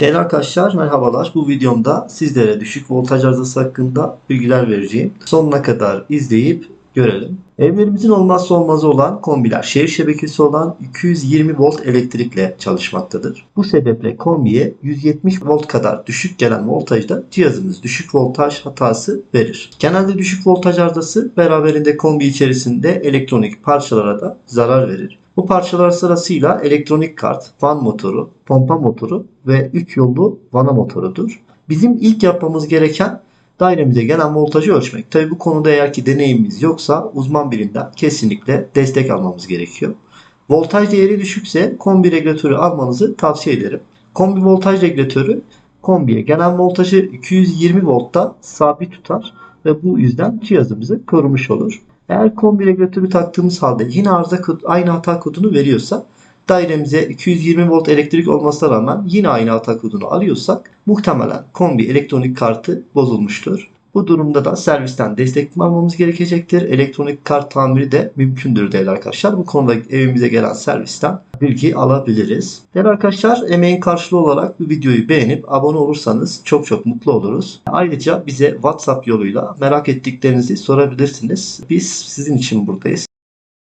Değerli arkadaşlar merhabalar. Bu videomda sizlere düşük voltaj arızası hakkında bilgiler vereceğim. Sonuna kadar izleyip görelim. Evlerimizin olmazsa olmazı olan kombiler şehir şebekesi olan 220 volt elektrikle çalışmaktadır. Bu sebeple kombiye 170 volt kadar düşük gelen voltajda cihazımız düşük voltaj hatası verir. Genelde düşük voltaj arızası beraberinde kombi içerisinde elektronik parçalara da zarar verir. Bu parçalar sırasıyla elektronik kart, fan motoru, pompa motoru ve 3 yollu vana motorudur. Bizim ilk yapmamız gereken dairemize gelen voltajı ölçmek. Tabi bu konuda eğer ki deneyimimiz yoksa uzman birinden kesinlikle destek almamız gerekiyor. Voltaj değeri düşükse kombi regülatörü almanızı tavsiye ederim. Kombi voltaj regülatörü kombiye gelen voltajı 220 voltta sabit tutar ve bu yüzden cihazımızı korumuş olur. Eğer kombi regülatörü taktığımız halde yine arıza kod, aynı hata kodunu veriyorsa dairemize 220 volt elektrik olmasına rağmen yine aynı hata kodunu alıyorsak muhtemelen kombi elektronik kartı bozulmuştur. Bu durumda da servisten destek almamız gerekecektir. Elektronik kart tamiri de mümkündür değerli arkadaşlar. Bu konuda evimize gelen servisten bilgi alabiliriz. Değerli arkadaşlar emeğin karşılığı olarak bu videoyu beğenip abone olursanız çok çok mutlu oluruz. Ayrıca bize WhatsApp yoluyla merak ettiklerinizi sorabilirsiniz. Biz sizin için buradayız.